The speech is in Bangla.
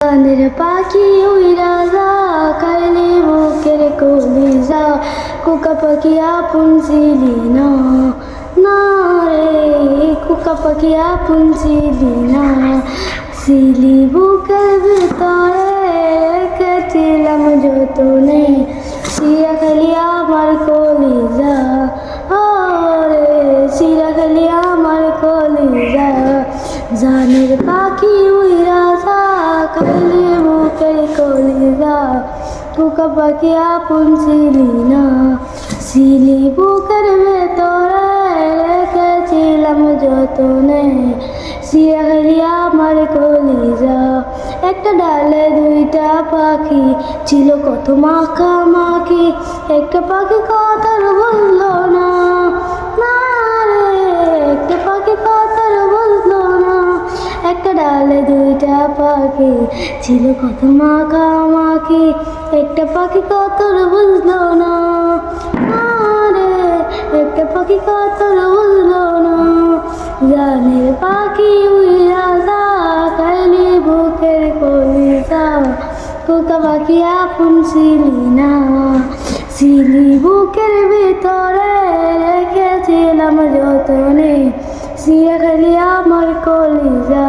গানের পাখি উইরা যা কাইলে বুকের কলিজা কুকা পাখি আপন ছিলি না না রে কুকা পাখি আপন ছিলি না সিলি বুকের ভিতরে রেখেছিলাম যতনে সিয়া খালি আমার কলিজা ও রে সিরা খালি আমার কলিজা জানের পাখি খালি বুকের কলিজা টুকা পাখি আপন ছিলি না। সিলি বুকের ভেতরে রেখেছিলাম যতনে সিয়া খালি আমার কলিজা। একটা ডালে দুইটা পাখি ছিল কত মাখা মাখি, একটা পাখি কথার বলল ডালে দুইটা পাখি। ছিল কত মাখা মাখি, একটা পাখি কত বুঝলো না। না রে, একটা পাখি কত বুঝলো না। জানের পাখি উইরা যা খালি বুকের কলিজা। কোকা পাখি আপন ছিলি না। সিলি বুকের ভিতরে রেখেছিলাম যতনে। সিয়া খালি আমার কলিজা।